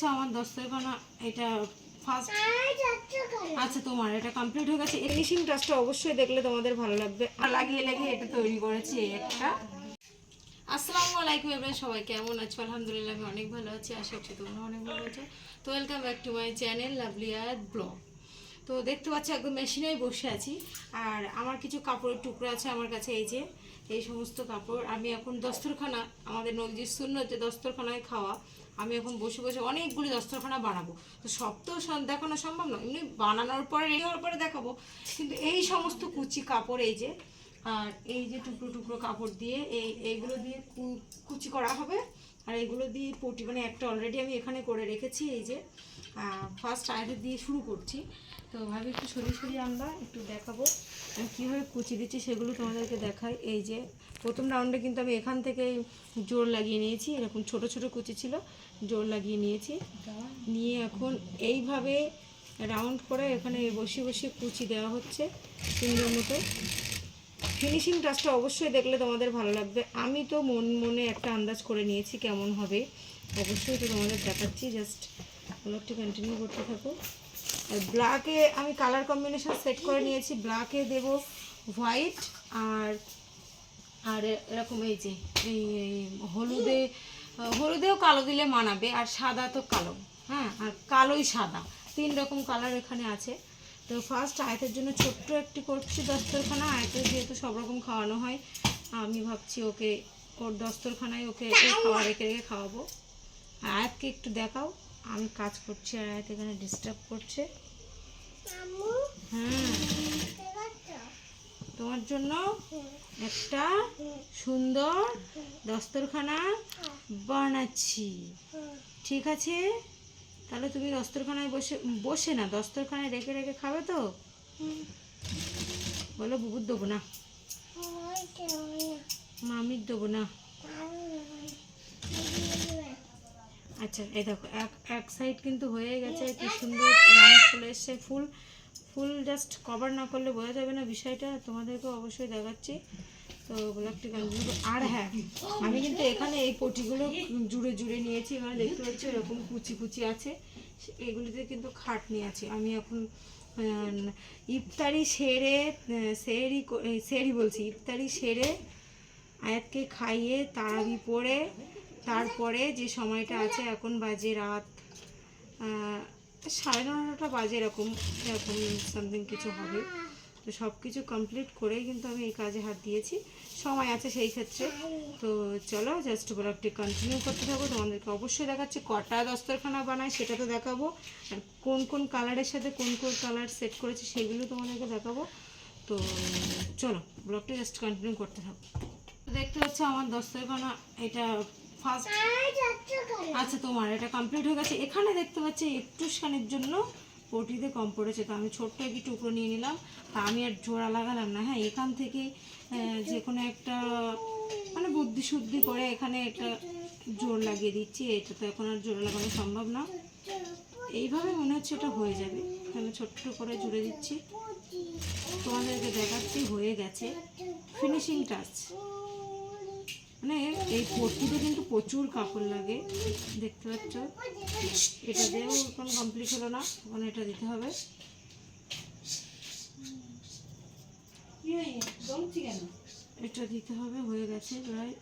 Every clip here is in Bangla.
হচ্ছে আমার দস্তরখানা এটা ফার্স্ট আচ্ছা তোমার এটা কমপ্লিট হয়ে গেছে। ফিনিশিং টাচটা অবশ্যই দেখলে তোমাদের ভালো লাগবে। আর লাগিয়ে লাগিয়ে এটা তৈরি করেছি এই একটা। আসসালামু আলাইকুম এবার সবাই কেমন আছো? আলহামদুলিল্লাহ আমি অনেক ভালো আছি। আশা করছি তোমরা অনেক ভালো আছো। তো welcome back to my channel lovelier blog তো দেখতে পাচ্ছ একদম মেশিনেই বসে আছি। আর আমার কিছু কাপড়ের টুকরো আছে আমার কাছে এই যে এই সমস্ত কাপড়। আমি এখন দস্তরখানা আমাদের নদীর শূন্য যে দস্তরখানায় খাওয়া। আমি এখন বসে বসে অনেকগুলি দস্তরখানা বানাবো। তো সব তো দেখানো সম্ভব নয়। এমনি বানানোর পরে রেডি হওয়ার পরে দেখাবো। কিন্তু এই সমস্ত কুচি কাপড়, এই যে, আর এই যে টুকরো টুকরো কাপড় দিয়ে, এই, এইগুলো দিয়ে কুচি করা হবে। আর এগুলো দিয়ে পটি মানে একটা অলরেডি আমি এখানে করে রেখেছি, এই যে ফার্স্ট আয়টা দিয়ে শুরু করছি। তো ভাবি, একটু সরিয়ে সরিয়ে আমরা একটু দেখাবো। আমি কীভাবে কুচি দিচ্ছি সেগুলো তোমাদেরকে দেখাই। এই যে, প্রথম রাউন্ডে কিন্তু আমি এখান থেকে জোর লাগিয়ে নিয়েছি। এরকম ছোট ছোট কুচি ছিল, জোর লাগিয়ে নিয়েছি। নিয়ে এখন এইভাবে রাউন্ড করে এখানে বসিয়ে বসিয়ে কুচি দেওয়া হচ্ছে সুন্দর মতো। ফিনিশিং টাচটা অবশ্যই দেখলে তোমাদের ভালো লাগবে। আমি তো মন মনে একটা আন্দাজ করে নিয়েছি কেমন হবে। অবশ্যই তো তোমাদের দেখাচ্ছি। জাস্ট ব্লগটি কন্টিনিউ করতে থাকো। আর ব্ল্যাকে আমি কালার কম্বিনেশন সেট করে নিয়েছি। ব্ল্যাকে দেব হোয়াইট আর আর এরকম এই যে, এই এই হলুদে, হলুদেও কালো দিলে মানাবে। আর সাদা তো কালো। হ্যাঁ আর কালোই সাদা। তিন রকম কালার এখানে আছে। তো ফার্স্ট আয়তের জন্য ছোট্ট একটি করছি দস্তরখানা। আয়তের যেহেতু সব রকম খাওয়ানো হয় আমি ভাবছি ওকে ওর দস্তরখানায় ওকে খাওয়া রেখে রেখে খাওয়াবো। আর আয়াতকে একটু দেখাও। আমি কাজ করছি আর আয়াত এখানে ডিস্টার্ব করছে। হ্যাঁ তোমার জন্য একটা সুন্দর দস্তরখানা বানাচ্ছি। ঠিক আছে? তাহলে তুমি দস্তরখানায় বসে বসে না, দস্তরখানায় রেখে রেখে খাবে তো? বলো, বুবুর দেবো না। মামির দেবো না। আচ্ছা এই দেখো, এক এক সাইড কিন্তু হয়ে গেছে, কি সুন্দর রঙ চলে এসছে, ফুল ফুল জাস্ট কভার না করলে বোঝা যাবে না বিষয়টা তোমাদেরকে অবশ্যই দেখাচ্ছি। তো ব্লগটি কন্টিনিউ আর হ্যাঁ আমি কিন্তু এখানে এই পটিগুলো জুড়ে জুড়ে নিয়েছি এখানে দেখতে পাচ্ছি এরকম কুচি কুচি আছে। এগুলিতে কিন্তু খাট নিয়েছি আমি এখন ইফতারি সেরে সেরি সেরি বলছি, ইফতারি সেরে আয়াতকে খাইয়ে তারাবি পড়ে, তারপরে যে সময়টা আছে এখন বাজে রাত সাড়ে নটা বাজে এরকম এরকম সামথিং কিছু হবে। তো সব কিছু কমপ্লিট করেই কিন্তু আমি এই কাজে হাত দিয়েছি। সময় আছে সেই ক্ষেত্রে। তো চলো জাস্ট ব্লগটি কন্টিনিউ করতে থাকব তোমাদেরকে অবশ্যই দেখাচ্ছি কটা দস্তরখানা বানায় সেটা তো দেখাবো। আর কোন কোন কালারের সাথে কোন কোন কালার সেট করেছি সেগুলো তোমাদেরকে দেখাবো। তো চলো ব্লগটি জাস্ট কন্টিনিউ করতে থাকব দেখতে হচ্ছে আমার দস্তরখানা এটা ফার্স্ট আচ্ছা তোমার এটা কমপ্লিট হয়ে গেছে। এখানে দেখতে পাচ্ছি একটু একটুখানির জন্য পটিতে কম পড়েছে। তো আমি ছোট্ট একটি টুকরো নিয়ে নিলাম। তা আমি আর জোড়া লাগালাম না। হ্যাঁ এখান থেকে যে কোনো একটা মানে বুদ্ধি শুদ্ধি করে এখানে একটা জোর লাগিয়ে দিচ্ছি। এটা তো এখন আর জোড়া লাগানো সম্ভব না। এইভাবে মনে হচ্ছে এটা হয়ে যাবে। আমি ছোট্ট করে জুড়ে দিচ্ছি। তোমাদেরকে দেখাচ্ছি, হয়ে গেছে। ফিনিশিং টাচ মানে এই পট্টিতে কিন্তু প্রচুর কাপড় লাগে। দেখতে পাচ্ছ? এটা দিয়েও এখন কমপ্লিট হলো না এখন এটা দিতে হবে। এটা দিতে হবে, হয়ে গেছে প্রায়।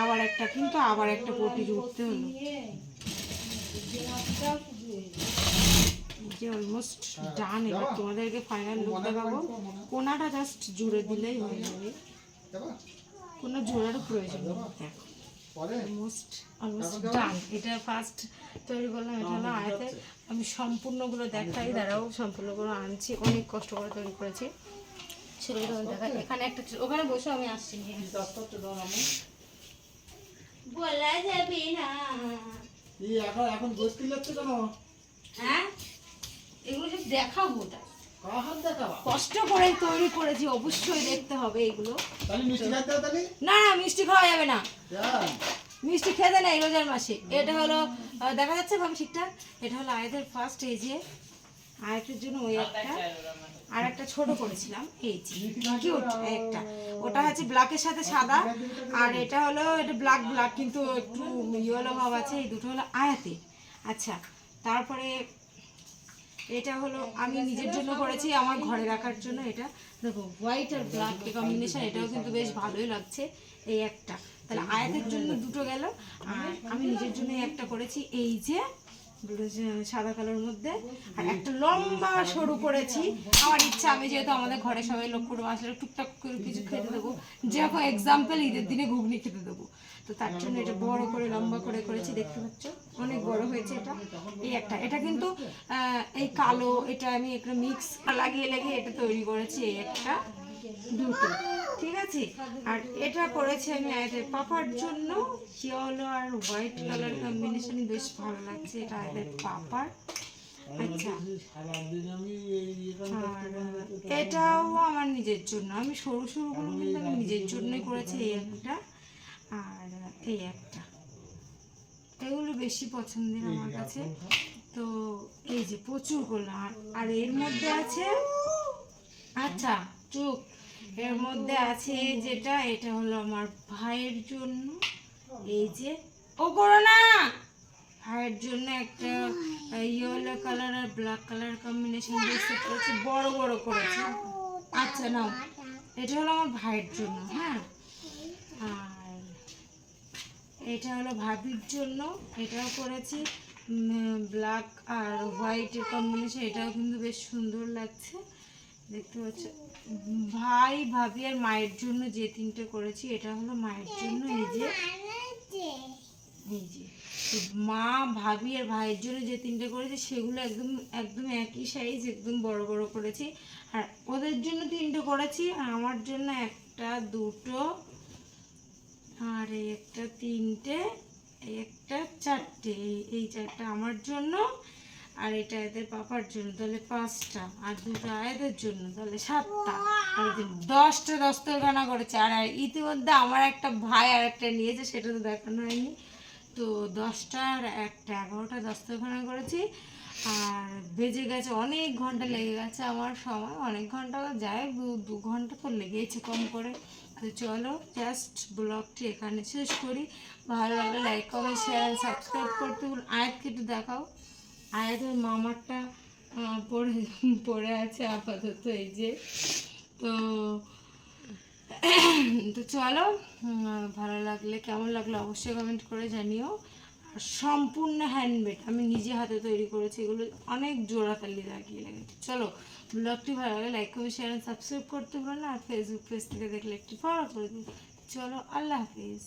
আবার একটা, কিন্তু আবার একটা পটি জুড়তে হলো। যে অলমোস্ট ডান এবার তোমাদেরকে ফাইনাল লুক দেখাবো। কোনাটা জাস্ট জুড়ে দিলেই হয়ে যাবে। কোনো প্রয়োজন নেই। অলমোস্ট অলমোস্ট ডান এটা ফার্স্ট তৈরি করলাম এটা হলো আয়াতে আমি সম্পূর্ণগুলো দেখাই দাঁড়াও সম্পূর্ণগুলো আনছি অনেক কষ্ট করে তৈরি করেছি। সেগুলো তোমার দেখাই। এখানে একটা ওখানে বসে আমি আসছি। বলা যাবে না। এই এখন এখন গোষ্ঠী লাগছে কেন? হ্যাঁ? এগুলো দেখাবো তাই কষ্ট করে তৈরি করেছি অবশ্যই দেখতে হবে এগুলো। না না মিষ্টি খাওয়া যাবে না। মিষ্টি খেতে নেই রোজার মাসে। এটা হলো দেখা যাচ্ছে ভাবে ঠিকঠাক? এটা হলো আয়াতের ফার্স্ট এই যে আয়াতের জন্য ওই একটা। আর একটা ছোট করেছিলাম। এই যে কিউট একটা। ওটা হচ্ছে ব্ল্যাকের সাথে সাদা, আর এটা হলো, এটা ব্ল্যাক ব্ল্যাক কিন্তু একটু ইয়েলো ভাব আছে, এই দুটো হলো আয়াতে। আচ্ছা তারপরে এটা হলো, আমি নিজের জন্য করেছি, আমার ঘরে রাখার জন্য এটা। দেখো হোয়াইট আর ব্ল্যাক কম্বিনেশন এটাও কিন্তু বেশ ভালোই লাগছে, এই একটা। তাহলে আয়াতের জন্য দুটো গেল, আর আমি নিজের জন্য একটা করেছি, এই যে সাদা কালোর মধ্যে। আর একটা লম্বা সরু করেছি। আমার ইচ্ছা, আমি যেহেতু আমাদের ঘরে সবাই লোক করে আসলে টুকটাক করে কিছু খেতে দেবো। যেরকম এক্সাম্পল ঈদের দিনে ঘুগনি খেতে দেবো। তো তার জন্য এটা বড় করে, লম্বা করে করেছি, দেখতে পাচ্ছ? অনেক বড় হয়েছে এটা। এই একটা, এটা কিন্তু এই কালো, এটা আমি একটা মিক্স লাগিয়ে লাগিয়ে এটা তৈরি করেছি, এই একটা দুটো। ঠিক আছে? আর এটা করেছি আমি আয়াতের পাপার জন্য। ইয়েলো আর হোয়াইট কালার কম্বিনেশন বেশ ভালো লাগছে, এটা আয়াতের পাপার আচ্ছা। আর এটাও আমার নিজের জন্য। আমি সরু সরুগুলো কিন্তু আমি নিজের জন্যই করেছি এই একটা। আর এই একটা। এগুলো বেশি পছন্দের আমার কাছে। তো এই যে প্রচুর করলাম। আর- এর মধ্যে আছে আচ্ছা চুপ। এর মধ্যে আছে যেটা এটা হলো আমার ভাইয়ের জন্য। এই যে ও করো না! ভাইয়ের জন্য একটা ইয়েলো কালার আর ব্ল্যাক কালার কম্বিনেশন দিয়ে করেছি বড় বড় করেছি। আচ্ছা নাও। এটা হলো আমার ভাইয়ের জন্য হ্যাঁ? আর এটা হলো ভাবির জন্য। এটাও করেছি। ব্ল্যাক আর হোয়াইটের কম্বিনেশন এটাও কিন্তু বেশ সুন্দর লাগছে। দেখতে পাচ্ছ, ভাই ভাবি আর মায়ের জন্য যে তিনটে করেছি, এটা হলো মায়ের জন্য এই যে এই যে মা, ভাবি আর ভাইয়ের জন্য যে তিনটে করেছি, সেগুলো একদম একদম একই সাইজ একদম বড় বড় করেছি। আর ওদের জন্য তিনটে করেছি, আর আমার জন্য একটা, দুটো, আর এই একটা তিনটে, এই একটা চারটে, এই- এই চারটা আমার জন্য আর এটা এদের পাপার জন্য, তাহলে পাঁচটা। আর দুটো এদের জন্য, তাহলে সাতটা। দশটা দস্তরখানা করেছে, আর ইতিমধ্যে আমার একটা ভাই আর একটা নিয়েছে, সেটা তো দেখানো হয়নি। তো দশটা আর একটা, এগারোটা দস্তরখানা করেছি। আর বেজে গেছে অনেক ঘণ্টা, লেগে গেছে আমার সময়। অনেক ঘণ্টা যায়, দু দু ঘণ্টা তো লেগেছে কম করে। তো চলো জাস্ট ব্লগটি এখানে শেষ করি। ভালো লাগলে লাইক কমেন্ট শেয়ার সাবস্ক্রাইব করতে ভুল আয়াতকে একটু দেখাও। আয়াতের মামারটা পড়ে পড়ে আছে আপাতত এই যে। তো তো চলো ভালো লাগলে, কেমন লাগল অবশ্যই কমেন্ট করে জানিও। আর সম্পূর্ণ হ্যান্ডমেড আমি নিজে হাতে তৈরি করেছি, এগুলো অনেক জোড়াতালি লাগিয়ে লেগেছে চলো ব্লগটি ভালো লাগলে লাইক করবে শেয়ার অ্যান্ড সাবস্ক্রাইব করতে পারো না। আর ফেসবুক পেজ থেকে দেখলে একটি ফলো করে দিন চলো, আল্লাহ হাফিজ।